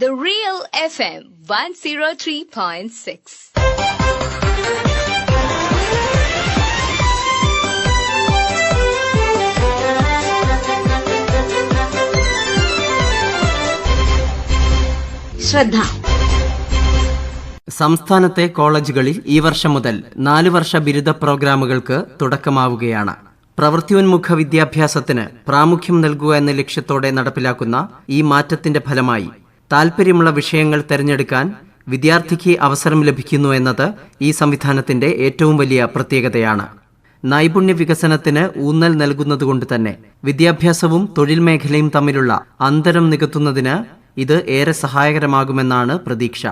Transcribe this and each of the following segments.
The Real FM 103.6. ശ്രദ്ധ സംസ്ഥാനത്തെ കോളേജുകളിൽ ഈ വർഷം മുതൽ നാല് വർഷ ബിരുദ പ്രോഗ്രാമുകൾക്ക് തുടക്കമാവുകയാണ് പ്രവൃത്തിയോന്മുഖ വിദ്യാഭ്യാസത്തിന് പ്രാമുഖ്യം നൽകുക എന്ന ലക്ഷ്യത്തോടെ നടപ്പിലാക്കുന്ന ഈ മാറ്റത്തിന്റെ ഫലമായി താൽപ്പര്യമുള്ള വിഷയങ്ങൾ തിരഞ്ഞെടുക്കാൻ വിദ്യാർത്ഥിക്ക് അവസരം ലഭിക്കുന്നു എന്നത് ഈ സംവിധാനത്തിന്റെ ഏറ്റവും വലിയ പ്രത്യേകതയാണ്. നൈപുണ്യ വികസനത്തിന് ഊന്നൽ നൽകുന്നതുകൊണ്ട് തന്നെ വിദ്യാഭ്യാസവും തൊഴിൽ മേഖലയും തമ്മിലുള്ള അന്തരം നികത്തുന്നതിന് ഇത് ഏറെ സഹായകരമാകുമെന്നാണ് പ്രതീക്ഷ.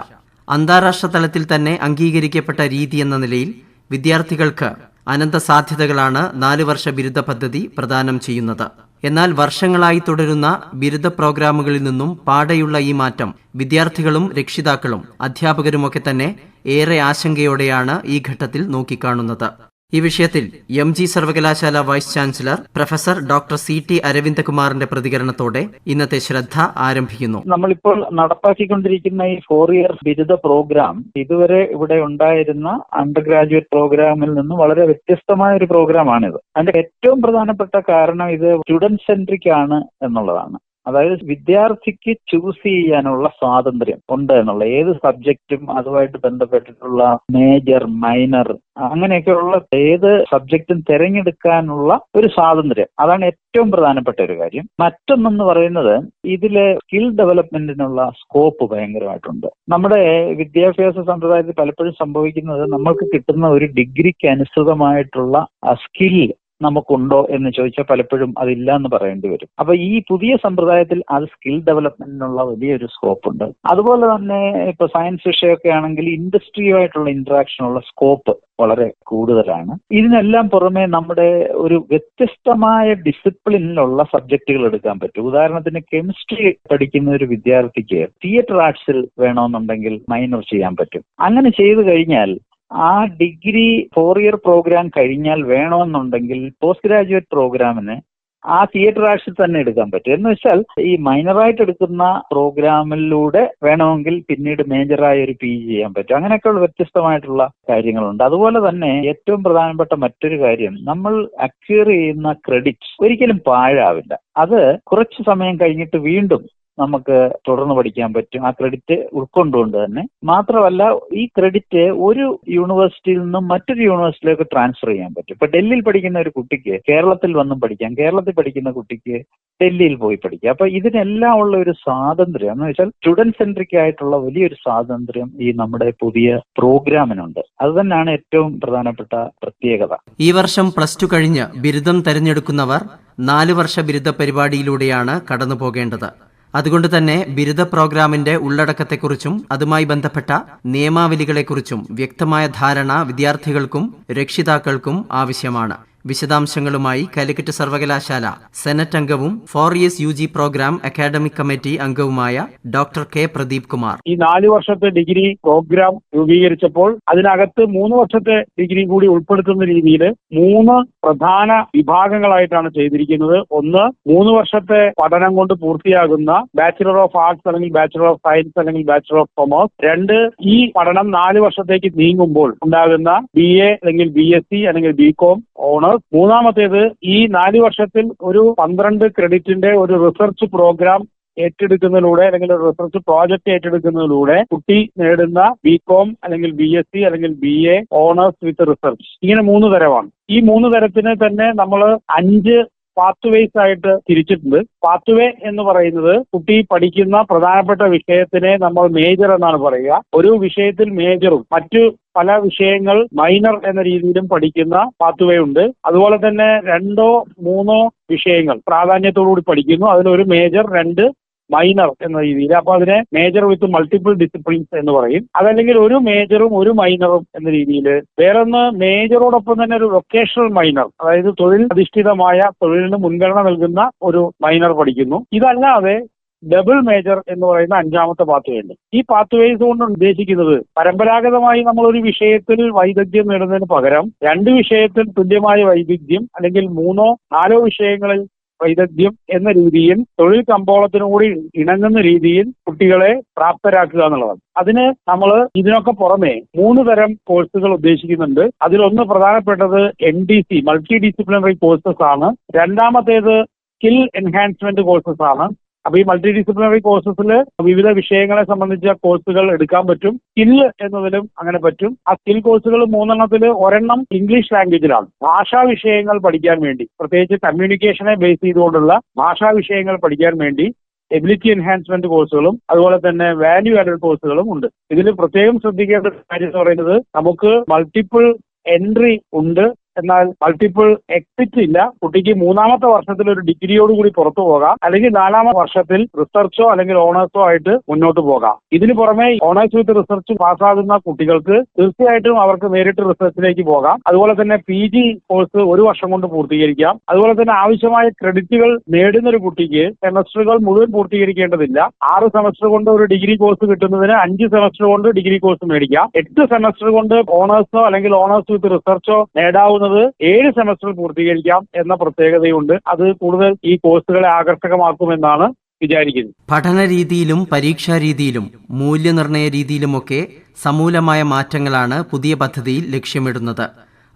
അന്താരാഷ്ട്ര തലത്തിൽ തന്നെ അംഗീകരിക്കപ്പെട്ട രീതി എന്ന നിലയിൽ വിദ്യാർത്ഥികൾക്ക് അനന്ത സാധ്യതകളാണ് നാലു വർഷ ബിരുദ പദ്ധതി പ്രദാനം ചെയ്യുന്നത്. എന്നാൽ വർഷങ്ങളായി തുടരുന്ന ബിരുദ പ്രോഗ്രാമുകളിൽ നിന്നും പാടെയുള്ള ഈ മാറ്റം വിദ്യാർത്ഥികളും രക്ഷിതാക്കളും അധ്യാപകരുമൊക്കെ തന്നെ ഏറെ ആശങ്കയോടെയാണ് ഈ ഘട്ടത്തിൽ നോക്കിക്കാണുന്നത് ഈ വിഷയത്തിൽ എം ജി സർവകലാശാല vice chancellor professor doctor C T അരവിന്ദകുമാറിന്റെ പ്രതികരണത്തോടെ ഇന്നത്തെ ശ്രദ്ധ ആരംഭിക്കുന്നു. നമ്മളിപ്പോൾ നടപ്പാക്കിക്കൊണ്ടിരിക്കുന്ന ഈ ഫോർ ഇയർ ബിരുദ പ്രോഗ്രാം ഇതുവരെ ഇവിടെ ഉണ്ടായിരുന്ന അണ്ടർ ഗ്രാജുവേറ്റ് പ്രോഗ്രാമിൽ നിന്ന് വളരെ വ്യത്യസ്തമായ ഒരു പ്രോഗ്രാമാണിത്. അതിന്റെ ഏറ്റവും പ്രധാനപ്പെട്ട കാരണം ഇത് സ്റ്റുഡന്റ് സെൻട്രിക് ആണ് എന്നുള്ളതാണ്. അതായത് വിദ്യാർത്ഥിക്ക് ചൂസ് ചെയ്യാനുള്ള സ്വാതന്ത്ര്യം ഉണ്ട് എന്നുള്ള ഏത് സബ്ജക്റ്റും അതുമായിട്ട് ബന്ധപ്പെട്ടിട്ടുള്ള മേജർ മൈനർ അങ്ങനെയൊക്കെയുള്ള ഏത് സബ്ജക്റ്റും തിരഞ്ഞെടുക്കാനുള്ള ഒരു സ്വാതന്ത്ര്യം. അതാണ് ഏറ്റവും പ്രധാനപ്പെട്ട ഒരു കാര്യം. മറ്റൊന്നെന്ന് പറയുന്നത് ഇതിലെ സ്കിൽ ഡെവലപ്മെന്റിനുള്ള സ്കോപ്പ് ഭയങ്കരമായിട്ടുണ്ട്. നമ്മുടെ വിദ്യാഭ്യാസ സമ്പ്രദായത്തിൽ പലപ്പോഴും സംഭവിക്കുന്നത് നമ്മൾക്ക് കിട്ടുന്ന ഒരു ഡിഗ്രിക്ക് അനുസൃതമായിട്ടുള്ള സ്കിൽ നമുക്കുണ്ടോ എന്ന് ചോദിച്ചാൽ പലപ്പോഴും അതില്ല എന്ന് പറയേണ്ടി വരും. അപ്പൊ ഈ പുതിയ സമ്പ്രദായത്തിൽ അത് സ്കിൽ ഡെവലപ്മെന്റിനുള്ള വലിയൊരു സ്കോപ്പ് ഉണ്ട്. അതുപോലെ തന്നെ ഇപ്പൊ സയൻസ് വിഷയമൊക്കെ ആണെങ്കിൽ ഇൻഡസ്ട്രിയുമായിട്ടുള്ള ഇന്ററാക്ഷനുള്ള സ്കോപ്പ് വളരെ കൂടുതലാണ്. ഇതിനെല്ലാം പുറമെ നമ്മുടെ ഒരു വ്യത്യസ്തമായ ഡിസിപ്ലിനിലുള്ള സബ്ജക്റ്റുകൾ എടുക്കാൻ പറ്റും. ഉദാഹരണത്തിന് കെമിസ്ട്രി പഠിക്കുന്ന ഒരു വിദ്യാർത്ഥിക്ക് തിയേറ്റർ ആർട്സിൽ വേണമെന്നുണ്ടെങ്കിൽ മൈനർ ചെയ്യാൻ പറ്റും. അങ്ങനെ ചെയ്തു കഴിഞ്ഞാൽ ആ ഡിഗ്രി ഫോർ ഇയർ പ്രോഗ്രാം കഴിഞ്ഞാൽ വേണമെന്നുണ്ടെങ്കിൽ പോസ്റ്റ് ഗ്രാജുവേറ്റ് പ്രോഗ്രാമിന് ആ തിയേറ്റർ ആർട്സിൽ തന്നെ എടുക്കാൻ പറ്റും. എന്ന് വെച്ചാൽ ഈ മൈനറായിട്ട് എടുക്കുന്ന പ്രോഗ്രാമിലൂടെ വേണമെങ്കിൽ പിന്നീട് മേജറായ ഒരു പി ജി ചെയ്യാൻ പറ്റും. അങ്ങനെയൊക്കെയുള്ള വ്യത്യസ്തമായിട്ടുള്ള കാര്യങ്ങളുണ്ട്. അതുപോലെ തന്നെ ഏറ്റവും പ്രധാനപ്പെട്ട മറ്റൊരു കാര്യം നമ്മൾ അക്വയർ ചെയ്യുന്ന ക്രെഡിറ്റ് ഒരിക്കലും പാഴാവില്ല. അത് കുറച്ച് സമയം കഴിഞ്ഞിട്ട് വീണ്ടും നമുക്ക് തുടർന്ന് പഠിക്കാൻ പറ്റും. ആ ക്രെഡിറ്റ് ഉൾക്കൊണ്ടുകൊണ്ട് തന്നെ. മാത്രമല്ല ഈ ക്രെഡിറ്റ് ഒരു യൂണിവേഴ്സിറ്റിയിൽ നിന്നും മറ്റൊരു യൂണിവേഴ്സിറ്റിയിലേക്ക് ട്രാൻസ്ഫർ ചെയ്യാൻ പറ്റും. ഇപ്പൊ ഡൽഹിയിൽ പഠിക്കുന്ന ഒരു കുട്ടിക്ക് കേരളത്തിൽ വന്നും പഠിക്കാം. കേരളത്തിൽ പഠിക്കുന്ന കുട്ടിക്ക് ഡൽഹിയിൽ പോയി പഠിക്കാം. അപ്പൊ ഇതിനെല്ലാം ഉള്ള ഒരു സ്വാതന്ത്ര്യം എന്ന് വെച്ചാൽ സ്റ്റുഡന്റ് സെൻട്രിക് ആയിട്ടുള്ള വലിയൊരു സ്വാതന്ത്ര്യം ഈ നമ്മുടെ പുതിയ പ്രോഗ്രാമിനുണ്ട്. അത് തന്നെയാണ് ഏറ്റവും പ്രധാനപ്പെട്ട പ്രത്യേകത. ഈ വർഷം പ്ലസ് ടു കഴിഞ്ഞ് ബിരുദം തെരഞ്ഞെടുക്കുന്നവർ നാല് വർഷ ബിരുദ പരിപാടിയിലൂടെയാണ് കടന്നു പോകേണ്ടത് അതുകൊണ്ട് തന്നെ ബിരുദ പ്രോഗ്രാമിന്റെ ഉള്ളടക്കത്തെക്കുറിച്ചും അതുമായി ബന്ധപ്പെട്ട നിയമാവലികളെക്കുറിച്ചും വ്യക്തമായ ധാരണ വിദ്യാർത്ഥികൾക്കും രക്ഷിതാക്കൾക്കും ആവശ്യമാണ്. വിശദാംശങ്ങളുമായി കാലിക്കറ്റ് സർവകലാശാല സെനറ്റ് അംഗവും four years U G programme academic committee അംഗവുമായ ഡോക്ടർ കെ പ്രദീപ് കുമാർ. ഈ നാല് വർഷത്തെ ഡിഗ്രി പ്രോഗ്രാം രൂപീകരിച്ചപ്പോൾ അതിനകത്ത് മൂന്ന് വർഷത്തെ ഡിഗ്രി കൂടി ഉൾപ്പെടുത്തുന്ന രീതിയിൽ മൂന്ന് പ്രധാന വിഭാഗങ്ങളായിട്ടാണ് ചെയ്തിരിക്കുന്നത്. ഒന്ന് മൂന്ന് വർഷത്തെ പഠനം കൊണ്ട് പൂർത്തിയാകുന്ന ബാച്ചിലർ ഓഫ് ആർട്സ് അല്ലെങ്കിൽ ബാച്ചിലർ ഓഫ് സയൻസ് അല്ലെങ്കിൽ ബാച്ചിലർ ഓഫ് കൊമേഴ്സ് രണ്ട് ഈ പഠനം നാല് വർഷത്തേക്ക് നീങ്ങുമ്പോൾ ഉണ്ടാകുന്ന ബി എ അല്ലെങ്കിൽ ബി എസ് സി അല്ലെങ്കിൽ ബി കോം ഓണേഴ്സ് മൂന്നാമത്തേത് ഈ നാല് വർഷത്തിൽ ഒരു പന്ത്രണ്ട് ക്രെഡിറ്റിന്റെ ഒരു റിസർച്ച് പ്രോഗ്രാം ഏറ്റെടുക്കുന്നതിലൂടെ അല്ലെങ്കിൽ റിസർച്ച് പ്രോജക്ട് ഏറ്റെടുക്കുന്നതിലൂടെ കുട്ടി നേടുന്ന ബി കോം അല്ലെങ്കിൽ ബി എസ് സി അല്ലെങ്കിൽ B A honours with research ഇങ്ങനെ മൂന്ന് തരമാണ്. ഈ മൂന്ന് തരത്തിന് തന്നെ നമ്മൾ അഞ്ച് പാത്വേസ് ആയിട്ട് തിരിച്ചിട്ടുണ്ട്. പാത്വേ എന്ന് പറയുന്നത് കുട്ടി പഠിക്കുന്ന പ്രധാനപ്പെട്ട വിഷയത്തിനെ നമ്മൾ മേജർ എന്നാണ് പറയുക. ഒരു വിഷയത്തിൽ മേജറും മറ്റു പല വിഷയങ്ങൾ മൈനർ എന്ന രീതിയിലും പഠിക്കുന്ന പാത്വേ ഉണ്ട്. അതുപോലെ തന്നെ രണ്ടോ മൂന്നോ വിഷയങ്ങൾ പ്രാധാന്യത്തോടുകൂടി പഠിക്കുന്നു. അതിലൊരു മേജർ രണ്ട് മൈനർ എന്ന രീതിയിൽ. അപ്പൊ അതിനെ മേജർ വിത്ത് മൾട്ടിപ്പിൾ ഡിസിപ്ലിൻസ് എന്ന് പറയും. അതല്ലെങ്കിൽ ഒരു മേജറും ഒരു മൈനറും എന്ന രീതിയിൽ. വേറൊന്ന് മേജറോടൊപ്പം തന്നെ ഒരു വൊക്കേഷണൽ മൈനർ അതായത് തൊഴിൽ അധിഷ്ഠിതമായ തൊഴിലിന് മുൻഗണന നൽകുന്ന ഒരു മൈനർ പഠിക്കുന്നു. ഇതല്ലാതെ ഡബിൾ മേജർ എന്ന് പറയുന്ന അഞ്ചാമത്തെ പാത്വേയുണ്ട് ഈ പാത്വേസ് കൊണ്ട് ഉദ്ദേശിക്കുന്നത് പരമ്പരാഗതമായി നമ്മൾ ഒരു വിഷയത്തിൽ വൈദഗ്ധ്യം നേടുന്നതിന് പകരം രണ്ട് വിഷയത്തിൽ തുല്യമായ വൈദഗ്ധ്യം അല്ലെങ്കിൽ മൂന്നോ നാലോ വിഷയങ്ങളിൽ വൈദഗ്ധ്യം എന്ന രീതിയിൽ തൊഴിൽ കമ്പോളത്തിനുകൂടി ഇണങ്ങുന്ന രീതിയിൽ കുട്ടികളെ പ്രാപ്തരാക്കുക എന്നുള്ളതാണ്. അതിന് നമ്മൾ ഇതിനൊക്കെ പുറമെ മൂന്ന് തരം കോഴ്സുകൾ ഉദ്ദേശിക്കുന്നുണ്ട്. അതിലൊന്ന് പ്രധാനപ്പെട്ടത് N D C multi disciplinary courses ആണ്. രണ്ടാമത്തേത് സ്കിൽ എൻഹാൻസ്മെന്റ് കോഴ്സസ് ആണ്. അപ്പൊ ഈ മൾട്ടി ഡിസിപ്ലിനറി കോഴ്സസിൽ വിവിധ വിഷയങ്ങളെ സംബന്ധിച്ച കോഴ്സുകൾ എടുക്കാൻ പറ്റും. സ്കിൽ എന്നതിലും അങ്ങനെ പറ്റും. ആ സ്കിൽ കോഴ്സുകൾ മൂന്നെണ്ണത്തിൽ ഒരെണ്ണം ഇംഗ്ലീഷ് ലാംഗ്വേജിലാണ് ഭാഷാ വിഷയങ്ങൾ പഠിക്കാൻ വേണ്ടി പ്രത്യേകിച്ച് കമ്മ്യൂണിക്കേഷനെ ബേസ് ചെയ്തുകൊണ്ടുള്ള ഭാഷാ വിഷയങ്ങൾ പഠിക്കാൻ വേണ്ടി എബിലിറ്റി എൻഹാൻസ്മെന്റ് കോഴ്സുകളും അതുപോലെ തന്നെ വാല്യൂ ആഡഡ് കോഴ്സുകളും ഉണ്ട്. ഇതിൽ പ്രത്യേകം ശ്രദ്ധിക്കേണ്ട കാര്യം എന്ന് പറയുന്നത് നമുക്ക് മൾട്ടിപ്പിൾ എൻട്രി ഉണ്ട്. എന്നാൽ മൾട്ടിപ്പിൾ എക്സിറ്റ് ഇല്ല. കുട്ടിക്ക് മൂന്നാമത്തെ വർഷത്തിൽ ഒരു ഡിഗ്രിയോട് കൂടി പുറത്തു പോകാം. അല്ലെങ്കിൽ നാലാമത്തെ വർഷത്തിൽ റിസർച്ചോ അല്ലെങ്കിൽ ഓണേഴ്സോ ആയിട്ട് മുന്നോട്ട് പോകാം. ഇതിന് പുറമെ ഓണേഴ്സ് വിത്ത് റിസർച്ച് പാസ്സാകുന്ന കുട്ടികൾക്ക് തീർച്ചയായിട്ടും അവർക്ക് നേരിട്ട് റിസർച്ചിലേക്ക് പോകാം. അതുപോലെ തന്നെ പി ജി കോഴ്സ് ഒരു വർഷം കൊണ്ട് പൂർത്തീകരിക്കാം. അതുപോലെ തന്നെ ആവശ്യമായ ക്രെഡിറ്റുകൾ നേടുന്ന ഒരു കുട്ടിക്ക് സെമസ്റ്ററുകൾ മുഴുവൻ പൂർത്തീകരിക്കേണ്ടതില്ല. ആറ് സെമസ്റ്റർ കൊണ്ട് ഒരു ഡിഗ്രി കോഴ്സ് കിട്ടുന്നതിന് അഞ്ച് സെമസ്റ്റർ കൊണ്ട് ഡിഗ്രി കോഴ്സ് മേടിക്കാം. എട്ട് സെമസ്റ്റർ കൊണ്ട് ഓണേഴ്സോ അല്ലെങ്കിൽ ഓണേഴ്സ് വിത്ത് റിസർച്ചോ നേടാവുന്നത് ഏഴ് സെമസ്റ്റർ പൂർത്തീകരിക്കാം എന്ന പ്രത്യേകതയുണ്ട്. അത് കൂടുതൽ ഈ കോഴ്സുകളെ ആകർഷകമാക്കുമെന്നാണ് വിചാരിക്കുന്നത്. പഠന രീതിയിലും പരീക്ഷാ രീതിയിലും മൂല്യനിർണയ രീതിയിലുമൊക്കെ സമൂലമായ മാറ്റങ്ങളാണ് പുതിയ പദ്ധതിയിൽ ലക്ഷ്യമിടുന്നത്.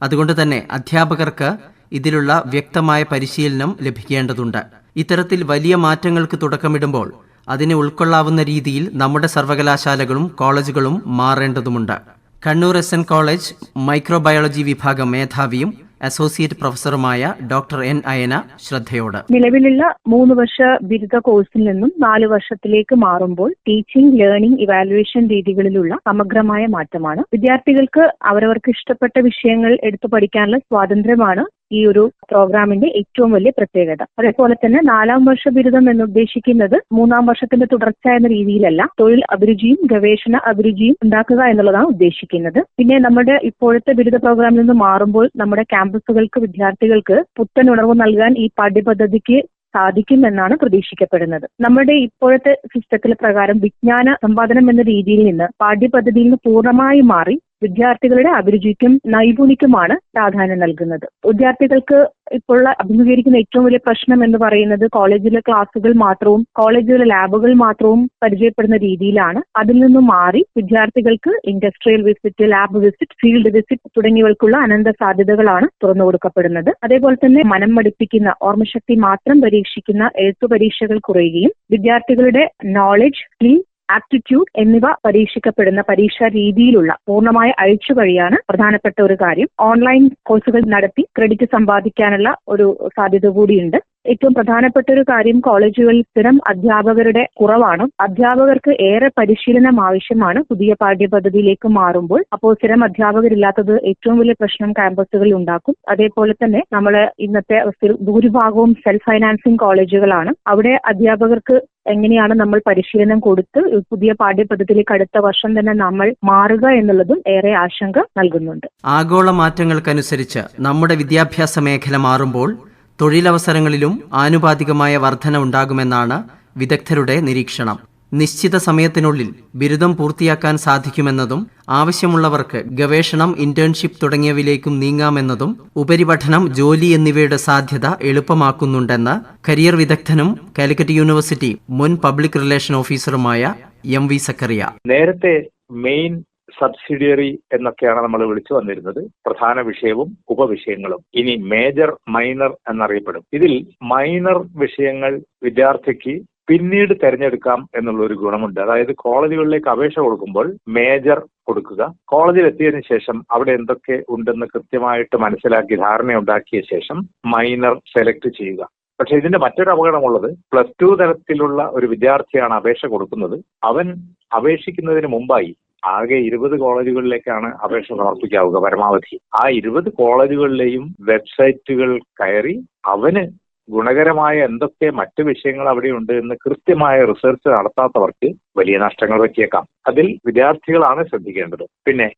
അതുകൊണ്ട് തന്നെ അധ്യാപകർക്ക് ഇതിലുള്ള വ്യക്തമായ പരിശീലനം ലഭിക്കേണ്ടതുണ്ട്. ഇത്തരത്തിൽ വലിയ മാറ്റങ്ങൾക്ക് തുടക്കമിടുമ്പോൾ അതിനെ ഉൾക്കൊള്ളാവുന്ന രീതിയിൽ നമ്മുടെ സർവകലാശാലകളും കോളേജുകളും മാറേണ്ടതുമുണ്ട്. Kannur S N college microbiology വിഭാഗം മേധാവിയും അസോസിയേറ്റ് പ്രൊഫസറുമായ ഡോക്ടർ എൻ അയന ശ്രദ്ധയോട്. നിലവിലുള്ള മൂന്ന് വർഷ ബിരുദ കോഴ്സിൽ നിന്നും നാല് വർഷത്തിലേക്ക് മാറുമ്പോൾ ടീച്ചിങ് ലേണിംഗ് ഇവാലുവേഷൻ രീതികളിലുള്ള സമഗ്രമായ മാറ്റമാണ്. വിദ്യാർത്ഥികൾക്ക് അവരവർക്ക് ഇഷ്ടപ്പെട്ട വിഷയങ്ങൾ എടുത്തു പഠിക്കാനുള്ള സ്വാതന്ത്ര്യമാണ് ഈ ഒരു പ്രോഗ്രാമിന്റെ ഏറ്റവും വലിയ പ്രത്യേകത. അതേപോലെ തന്നെ നാലാം വർഷ ബിരുദം എന്ന് ഉദ്ദേശിക്കുന്നത് മൂന്നാം വർഷത്തിന്റെ തുടർച്ച എന്ന രീതിയിലല്ല. തൊഴിൽ അഭിരുചിയും ഗവേഷണ അഭിരുചിയും ഉണ്ടാക്കുക എന്നുള്ളതാണ് ഉദ്ദേശിക്കുന്നത്. പിന്നെ നമ്മുടെ ഇപ്പോഴത്തെ ബിരുദ പ്രോഗ്രാമിൽ നിന്ന് മാറുമ്പോൾ നമ്മുടെ ക്യാമ്പസുകൾക്ക് വിദ്യാർത്ഥികൾക്ക് പുത്തൻ ഉണർവ് നൽകാൻ ഈ പാഠ്യപദ്ധതിക്ക് സാധിക്കും എന്നാണ് പ്രതീക്ഷിക്കപ്പെടുന്നത്. നമ്മുടെ ഇപ്പോഴത്തെ സിസ്റ്റത്തിൽ പ്രകാരം വിജ്ഞാന സമ്പാദനം എന്ന രീതിയിൽ നിന്ന് പാഠ്യപദ്ധതിയിൽ നിന്ന് പൂർണമായി മാറി വിദ്യാർത്ഥികളുടെ അഭിരുചിക്കും നൈപുണിക്കുമാണ് പ്രാധാന്യം നൽകുന്നത്. വിദ്യാർത്ഥികൾക്ക് ഇപ്പോൾ അഭിമുഖീകരിക്കുന്ന ഏറ്റവും വലിയ പ്രശ്നം എന്ന് പറയുന്നത് കോളേജിലെ ക്ലാസ്സുകൾ മാത്രവും കോളേജിലെ ലാബുകൾ മാത്രവും പരിചയപ്പെടുന്ന രീതിയിലാണ്. അതിൽ നിന്നും മാറി വിദ്യാർത്ഥികൾക്ക് industrial visit lab visit field visit തുടങ്ങിയവർക്കുള്ള അനന്ത സാധ്യതകളാണ് തുറന്നു കൊടുക്കപ്പെടുന്നത്. അതേപോലെ തന്നെ മനം മടിപ്പിക്കുന്ന ഓർമ്മശക്തി മാത്രം പരീക്ഷിക്കുന്ന എഴുത്തു പരീക്ഷകൾ കുറയുകയും വിദ്യാർത്ഥികളുടെ നോളജ് സ്കിൽ ആപ്റ്റിറ്റ്യൂഡ് എന്നിവ പരീക്ഷിക്കപ്പെടുന്ന പരീക്ഷാ രീതിയിലുള്ള പൂർണമായ അഴിച്ചുകഴിയാണ് പ്രധാനപ്പെട്ട ഒരു കാര്യം. ഓൺലൈൻ കോഴ്സുകൾ നടത്തി ക്രെഡിറ്റ് സമ്പാദിക്കാനുള്ള ഒരു സാധ്യത കൂടിയുണ്ട്. ഏറ്റവും പ്രധാനപ്പെട്ട ഒരു കാര്യം കോളേജുകളിൽ സ്ഥിരം അധ്യാപകരുടെ കുറവാണ്. അധ്യാപകർക്ക് ഏറെ പരിശീലനം ആവശ്യമാണ്. പുതിയ പാഠ്യപദ്ധതിയിലേക്ക് മാറുമ്പോൾ അപ്പോൾ സ്ഥിരം അധ്യാപകരില്ലാത്തത് ഏറ്റവും വലിയ പ്രശ്നം ക്യാമ്പസുകളിൽ ഉണ്ടാക്കും. അതേപോലെ തന്നെ നമ്മൾ ഇന്നത്തെ അവസ്ഥയിൽ ഭൂരിഭാഗവും സെൽഫ് ഫൈനാൻസിങ് കോളേജുകളാണ് അവിടെ അധ്യാപകർക്ക് എങ്ങനെയാണ് നമ്മൾ പരിശീലനം കൊടുത്ത് പുതിയ പാഠ്യപദ്ധതിയിലേക്ക് അടുത്ത വർഷം തന്നെ നമ്മൾ മാറുക എന്നുള്ളതും ഏറെ ആശങ്ക നൽകുന്നുണ്ട്. ആഗോള മാറ്റങ്ങൾക്കനുസരിച്ച് നമ്മുടെ വിദ്യാഭ്യാസ മേഖല മാറുമ്പോൾ തൊഴിലവസരങ്ങളിലും ആനുപാതികമായ വർധന ഉണ്ടാകുമെന്നാണ് വിദഗ്ധരുടെ നിരീക്ഷണം. നിശ്ചിത സമയത്തിനുള്ളിൽ ബിരുദം പൂർത്തിയാക്കാൻ സാധിക്കുമെന്നതും ആവശ്യമുള്ളവർക്ക് ഗവേഷണം ഇന്റേൺഷിപ്പ് തുടങ്ങിയവയിലേക്കും നീങ്ങാമെന്നതും ഉപരിപഠനം ജോലി എന്നിവയുടെ സാധ്യത എളുപ്പമാക്കുന്നുണ്ടെന്ന് കരിയർ വിദഗ്ധനും കാലിക്കറ്റ് യൂണിവേഴ്സിറ്റി മുൻ പബ്ലിക് റിലേഷൻ ഓഫീസറുമായ എം വി സക്കറിയ. നേരത്തെ മെയിൻ സബ്സിഡിയറി എന്നൊക്കെയാണ് നമ്മൾ വിളിച്ചു വന്നിരുന്നത്. പ്രധാന വിഷയവും ഉപവിഷയങ്ങളും. ഇനി മേജർ മൈനർ എന്നറിയപ്പെടും. ഇതിൽ മൈനർ വിഷയങ്ങൾ വിദ്യാർത്ഥിക്ക് പിന്നീട് തിരഞ്ഞെടുക്കാം എന്നുള്ള ഒരു ഗുണമുണ്ട്. അതായത് കോളേജുകളിലേക്ക് അപേക്ഷ കൊടുക്കുമ്പോൾ മേജർ കൊടുക്കുക. കോളേജിൽ എത്തിയതിനു ശേഷം അവിടെ എന്തൊക്കെ ഉണ്ടെന്ന് കൃത്യമായിട്ട് മനസ്സിലാക്കി ധാരണയുണ്ടാക്കിയ ശേഷം മൈനർ സെലക്ട് ചെയ്യുക. പക്ഷെ ഇതിന്റെ മറ്റൊരു അപകടമുള്ളത് പ്ലസ് ടു തലത്തിലുള്ള ഒരു വിദ്യാർത്ഥിയാണ് അപേക്ഷ കൊടുക്കുന്നത്. അവൻ അപേക്ഷിക്കുന്നതിന് മുമ്പായി ആകെ ഇരുപത് കോളേജുകളിലേക്കാണ് അപേക്ഷ സമർപ്പിക്കാവുക പരമാവധി. ആ ഇരുപത് കോളേജുകളിലെയും വെബ്സൈറ്റുകൾ കയറി അവന് ഗുണകരമായ എന്തൊക്കെ മറ്റു വിഷയങ്ങൾ അവിടെ ഉണ്ട് എന്ന് കൃത്യമായ റിസർച്ച് നടത്താത്തവർക്ക് വലിയ നഷ്ടങ്ങൾ പറ്റിയേക്കാം അതിൽ വിദ്യാർത്ഥികളാണ് ശ്രദ്ധിക്കേണ്ടത്. പിന്നെ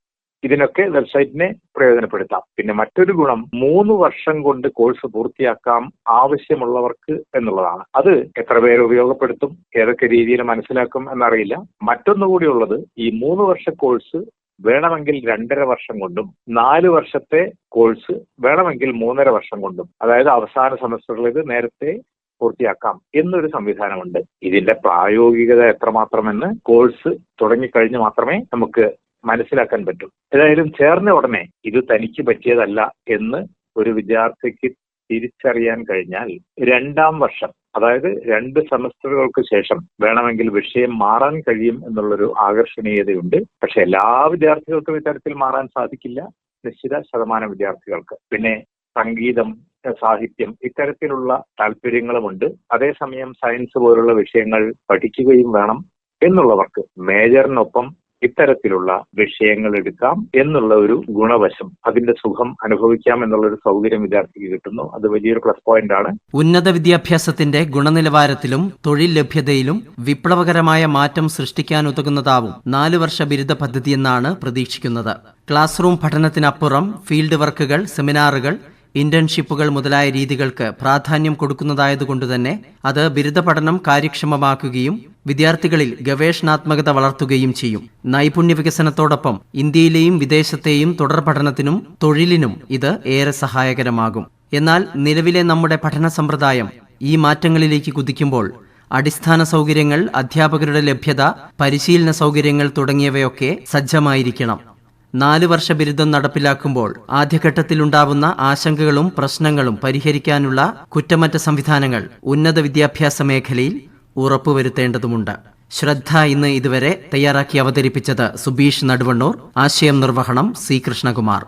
ഇതിനൊക്കെ വെബ്സൈറ്റിനെ പ്രയോജനപ്പെടുത്താം. പിന്നെ മറ്റൊരു ഗുണം മൂന്ന് വർഷം കൊണ്ട് കോഴ്സ് പൂർത്തിയാക്കാം ആവശ്യമുള്ളവർക്ക് എന്നുള്ളതാണ്. അത് എത്ര പേര് ഉപയോഗപ്പെടുത്തും ഏതൊക്കെ രീതിയിൽ മനസ്സിലാക്കും എന്നറിയില്ല. മറ്റൊന്നുകൂടി ഉള്ളത് ഈ മൂന്ന് വർഷ കോഴ്സ് വേണമെങ്കിൽ രണ്ടര വർഷം കൊണ്ടും നാല് വർഷത്തെ കോഴ്സ് വേണമെങ്കിൽ മൂന്നര വർഷം കൊണ്ടും. അതായത് അവസാന സെമസ്റ്ററിൽ ഇത് നേരത്തെ പൂർത്തിയാക്കാം എന്നൊരു സംവിധാനമുണ്ട്. ഇതിന്റെ പ്രായോഗികത എത്രമാത്രമെന്ന് കോഴ്സ് തുടങ്ങിക്കഴിഞ്ഞ് മാത്രമേ നമുക്ക് മനസ്സിലാക്കാൻ പറ്റൂ. ഏതായാലും ചേർന്ന ഉടനെ ഇത് തനിക്ക് പറ്റിയതല്ല എന്ന് ഒരു വിദ്യാർത്ഥിക്ക് തിരിച്ചറിയാൻ കഴിഞ്ഞാൽ രണ്ടാം വർഷം അതായത് രണ്ട് സെമസ്റ്ററുകൾക്ക് ശേഷം വേണമെങ്കിൽ വിഷയം മാറാൻ കഴിയും എന്നുള്ളൊരു ആകർഷണീയതയുണ്ട്. പക്ഷെ എല്ലാ വിദ്യാർത്ഥികൾക്കും ഇത്തരത്തിൽ മാറാൻ സാധിക്കില്ല. നിശ്ചിത ശതമാനം വിദ്യാർത്ഥികൾക്ക്. പിന്നെ സംഗീതം സാഹിത്യം ഇത്തരത്തിലുള്ള താല്പര്യങ്ങളുമുണ്ട്. അതേസമയം സയൻസ് പോലുള്ള വിഷയങ്ങൾ പഠിക്കുകയും വേണം എന്നുള്ളവർക്ക് മേജറിനൊപ്പം ഇത്തരത്തിലുള്ള വിഷയങ്ങൾ എടുക്കാം എന്നുള്ള ഒരു ഗുണവശം അതിന്റെ സുഖം അനുഭവിക്കാം എന്നുള്ള ഒരു സൗകര്യം വിദ്യാർത്ഥിക്ക് കിട്ടുന്നു. അത് വലിയൊരു പ്ലസ് പോയിന്റ് ആണ് ഉന്നത വിദ്യാഭ്യാസത്തിന്റെ ഗുണനിലവാരത്തിലും തൊഴിൽ ലഭ്യതയിലും വിപ്ലവകരമായ മാറ്റം സൃഷ്ടിക്കാനുതകുന്നതാവും നാലു വർഷ ബിരുദ പദ്ധതിയെന്നാണ് പ്രതീക്ഷിക്കുന്നത്. ക്ലാസ് റൂം പഠനത്തിനപ്പുറം ഫീൽഡ് വർക്കുകൾ സെമിനാറുകൾ ഇന്റേൺഷിപ്പുകൾ മുതലായ രീതികൾക്ക് പ്രാധാന്യം കൊടുക്കുന്നതായതുകൊണ്ടുതന്നെ അത് ബിരുദ പഠനം കാര്യക്ഷമമാക്കുകയും വിദ്യാർത്ഥികളിൽ ഗവേഷണാത്മകത വളർത്തുകയും ചെയ്യും. നൈപുണ്യ വികസനത്തോടൊപ്പം ഇന്ത്യയിലെയും വിദേശത്തെയും തുടർ പഠനത്തിനും തൊഴിലിനും ഇത് ഏറെ സഹായകരമാകും. എന്നാൽ നിലവിലെ നമ്മുടെ പഠന സമ്പ്രദായം ഈ മാറ്റങ്ങളിലേക്ക് കുതിക്കുമ്പോൾ അടിസ്ഥാന സൗകര്യങ്ങൾ അധ്യാപകരുടെ ലഭ്യത പരിശീലന സൗകര്യങ്ങൾ തുടങ്ങിയവയൊക്കെ സജ്ജമായിരിക്കണം. നാലു വർഷ ബിരുദം നടപ്പിലാക്കുമ്പോൾ ആദ്യഘട്ടത്തിലുണ്ടാവുന്ന ആശങ്കകളും പ്രശ്നങ്ങളും പരിഹരിക്കാനുള്ള കുറ്റമറ്റ സംവിധാനങ്ങൾ ഉന്നത വിദ്യാഭ്യാസ മേഖലയിൽ ഉറപ്പുവരുത്തേണ്ടതുമുണ്ട്. ശ്രദ്ധ ഇന്ന് ഇതുവരെ തയ്യാറാക്കി അവതരിപ്പിച്ചത് സുബീഷ് നടുവണ്ണൂർ ആശയം നിർവഹണം സി കൃഷ്ണകുമാർ.